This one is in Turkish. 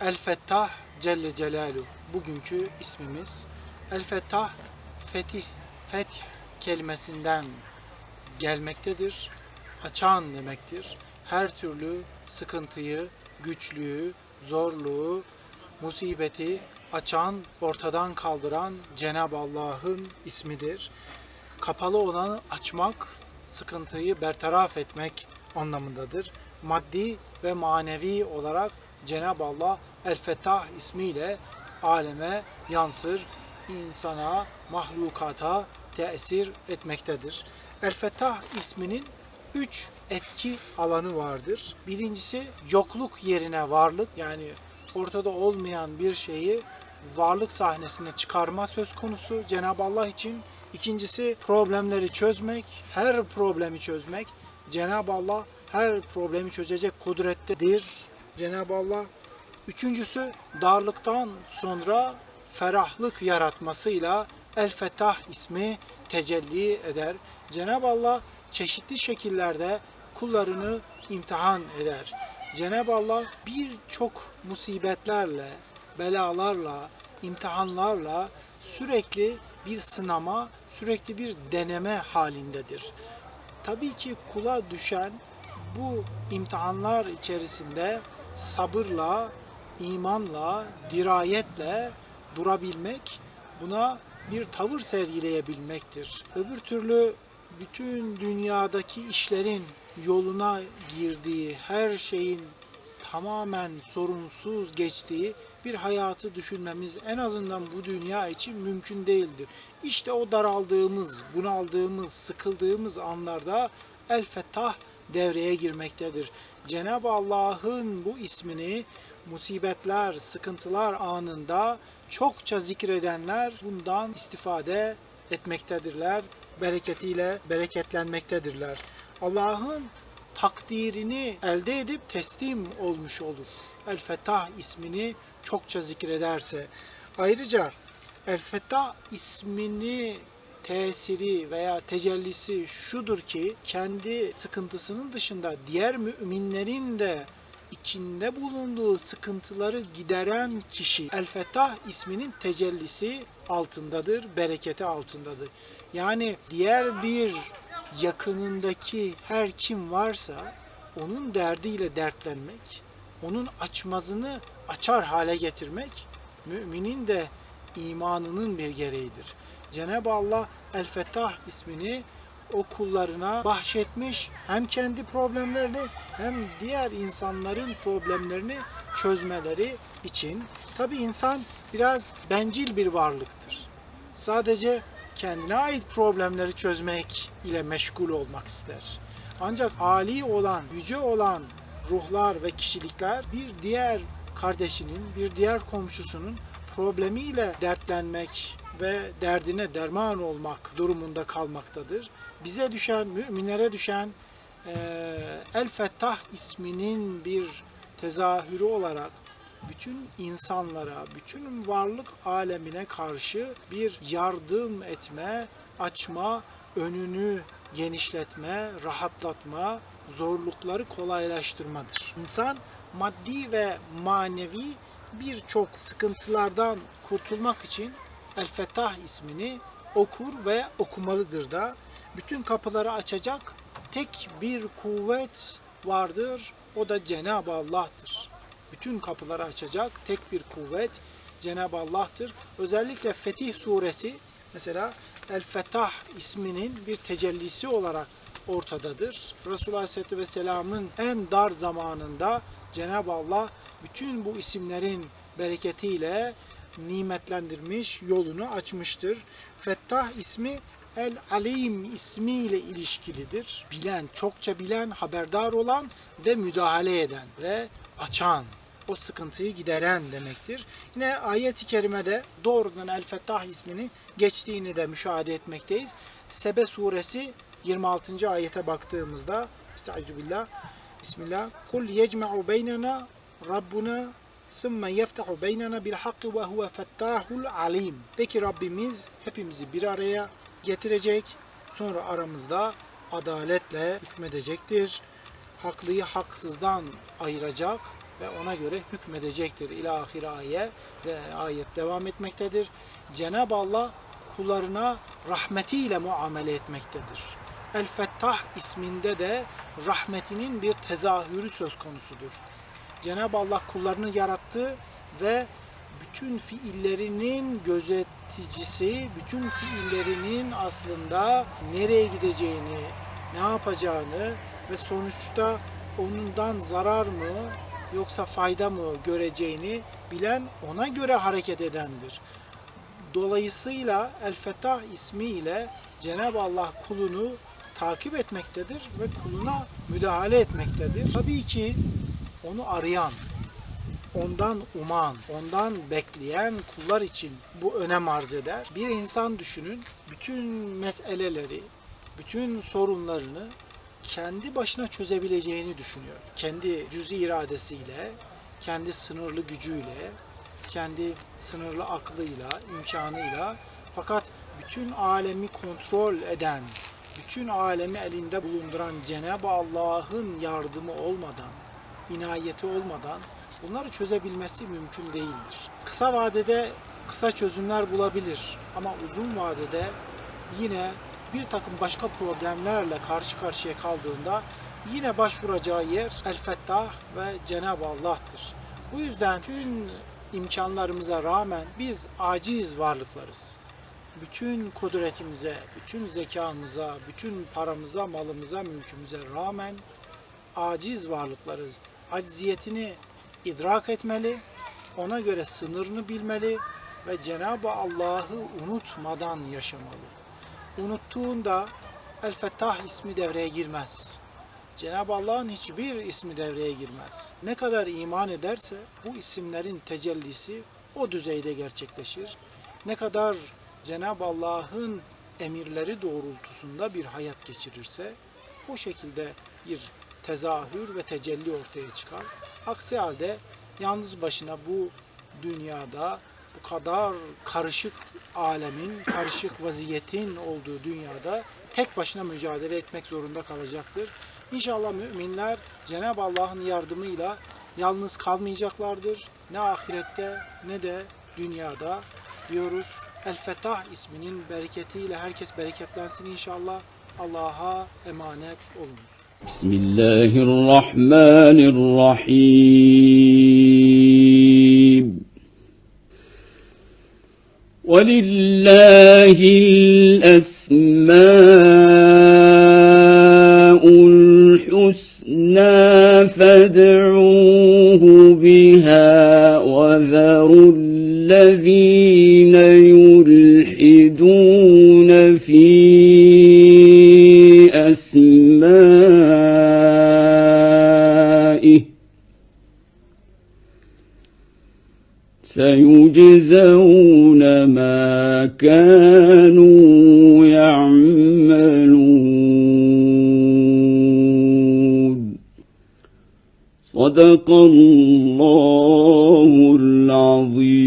El Fettah Celle Celaluhu bugünkü ismimiz. El Fettah fetih, fetih kelimesinden gelmektedir. Açan demektir. Her türlü sıkıntıyı, güçlüğü, zorluğu, musibeti açan, ortadan kaldıran Cenab-ı Allah'ın ismidir. Kapalı olanı açmak, sıkıntıyı bertaraf etmek anlamındadır. Maddi ve manevi olarak Cenab-ı Allah El-Fettah ismiyle aleme yansır, insana, mahlukata tesir etmektedir. El-Fettah isminin üç etki alanı vardır. Birincisi yokluk yerine varlık yani ortada olmayan bir şeyi varlık sahnesine çıkarma söz konusu Cenab-ı Allah için. İkincisi problemleri çözmek, her problemi çözmek. Cenab-ı Allah her problemi çözecek kudrettedir. Cenab-ı Allah Üçüncüsü darlıktan sonra ferahlık yaratmasıyla El Fettah ismi tecelli eder. Cenab-ı Allah çeşitli şekillerde kullarını imtihan eder. Cenab-ı Allah birçok musibetlerle, belalarla, imtihanlarla sürekli bir sınama, sürekli bir deneme halindedir. Tabii ki kula düşen bu imtihanlar içerisinde sabırla, imanla, dirayetle durabilmek, buna bir tavır sergileyebilmektir. Öbür türlü bütün dünyadaki işlerin yoluna girdiği, her şeyin tamamen sorunsuz geçtiği bir hayatı düşünmemiz en azından bu dünya için mümkün değildir. İşte o daraldığımız, bunaldığımız, sıkıldığımız anlarda El Fettah devreye girmektedir. Cenab-ı Allah'ın bu ismini musibetler, sıkıntılar anında çokça zikredenler bundan istifade etmektedirler. Bereketiyle bereketlenmektedirler. Allah'ın takdirini elde edip teslim olmuş olur. El Fettah ismini çokça zikrederse. Ayrıca El Fettah ismini tesiri veya tecellisi şudur ki kendi sıkıntısının dışında diğer müminlerin de içinde bulunduğu sıkıntıları gideren kişi El Fettah isminin tecellisi altındadır, bereketi altındadır. Yani diğer bir yakınındaki her kim varsa onun derdiyle dertlenmek, onun açmazını açar hale getirmek müminin de imanının bir gereğidir. Cenab-ı Allah El Fettah ismini o kullarına bahşetmiş hem kendi problemlerini hem diğer insanların problemlerini çözmeleri için. Tabi insan biraz bencil bir varlıktır. Sadece kendine ait problemleri çözmek ile meşgul olmak ister. Ancak ali olan, yüce olan ruhlar ve kişilikler bir diğer kardeşinin, bir diğer komşusunun problemiyle dertlenmek ve derdine derman olmak durumunda kalmaktadır. Bize düşen, müminlere düşen eee, El Fettah isminin bir tezahürü olarak bütün insanlara, bütün varlık alemine karşı bir yardım etme, açma, önünü genişletme, rahatlatma, zorlukları kolaylaştırmadır. İnsan maddi ve manevi birçok sıkıntılardan kurtulmak için El Fettah ismini okur ve okumalıdır da bütün kapıları açacak tek bir kuvvet vardır. O da Cenab-ı Allah'tır. Bütün kapıları açacak tek bir kuvvet Cenab-ı Allah'tır. Özellikle Fetih suresi mesela El Fettah isminin bir tecellisi olarak ortadadır. Resulullah Aleyhisselatü Vesselam'ın en dar zamanında Cenab-ı Allah bütün bu isimlerin bereketiyle nimetlendirmiş, yolunu açmıştır. Fettah ismi El Alim ismiyle ilişkilidir. Bilen, çokça bilen, haberdar olan ve müdahale eden ve açan, o sıkıntıyı gideren demektir. Yine ayet-i kerimede doğrudan El Fettah isminin geçtiğini de müşahede etmekteyiz. Sebe suresi 26. ayete baktığımızda Estağfirullah Bismillah Kul yecma'u beynena Rabbuna ثُمَّ يَفْتَحُ بَيْنَنَا بِالْحَقِّ وَهُوَ فَتَّاحُ الْعَلِيمُ De ki Rabbimiz hepimizi bir araya getirecek. Sonra aramızda adaletle hükmedecektir. Haklıyı haksızdan ayıracak ve ona göre hükmedecektir. İlâ ahir ayet ve ayet devam etmektedir. Cenab-ı Allah kullarına rahmetiyle muamele etmektedir. El-Fettah isminde de rahmetinin bir tezahürü söz konusudur. Cenab-ı Allah kullarını yarattı ve bütün fiillerinin gözeticisi, bütün fiillerinin aslında nereye gideceğini, ne yapacağını ve sonuçta onundan zarar mı yoksa fayda mı göreceğini bilen ona göre hareket edendir. Dolayısıyla El Fettah ismiyle Cenab-ı Allah kulunu takip etmektedir ve kuluna müdahale etmektedir. Tabii ki onu arayan, ondan uman, ondan bekleyen kullar için bu önem arz eder. Bir insan düşünün, bütün meseleleri, bütün sorunlarını kendi başına çözebileceğini düşünüyor. Kendi cüz iradesiyle, kendi sınırlı gücüyle, kendi sınırlı aklıyla, imkanıyla fakat bütün alemi kontrol eden, bütün alemi elinde bulunduran Cenab-ı Allah'ın yardımı olmadan, inayeti olmadan bunları çözebilmesi mümkün değildir. Kısa vadede kısa çözümler bulabilir ama uzun vadede yine bir takım başka problemlerle karşı karşıya kaldığında yine başvuracağı yer El Fettah ve Cenab-ı Allah'tır. Bu yüzden tüm imkanlarımıza rağmen biz aciz varlıklarız. Bütün kudretimize, bütün zekamıza, bütün paramıza, malımıza, mülkümüze rağmen aciz varlıklarız. Acziyetini idrak etmeli, ona göre sınırını bilmeli ve Cenab-ı Allah'ı unutmadan yaşamalı. Unuttuğunda El Fettah ismi devreye girmez. Cenab-ı Allah'ın hiçbir ismi devreye girmez. Ne kadar iman ederse bu isimlerin tecellisi o düzeyde gerçekleşir. Ne kadar Cenab-ı Allah'ın emirleri doğrultusunda bir hayat geçirirse bu şekilde bir tezahür ve tecelli ortaya çıkar. Aksi halde yalnız başına bu dünyada bu kadar karışık alemin, karışık vaziyetin olduğu dünyada tek başına mücadele etmek zorunda kalacaktır. İnşallah müminler Cenab-ı Allah'ın yardımıyla yalnız kalmayacaklardır. Ne ahirette ne de dünyada diyoruz. El Fettah isminin bereketiyle herkes bereketlensin inşallah. Allah'a emanet olunuz. بسم الله الرحمن الرحيم. ولله الأسماء الحسنى فادعوه بها وذروا الذين يلحدون في سيجزون ما كانوا يعملون. صدق الله العظيم.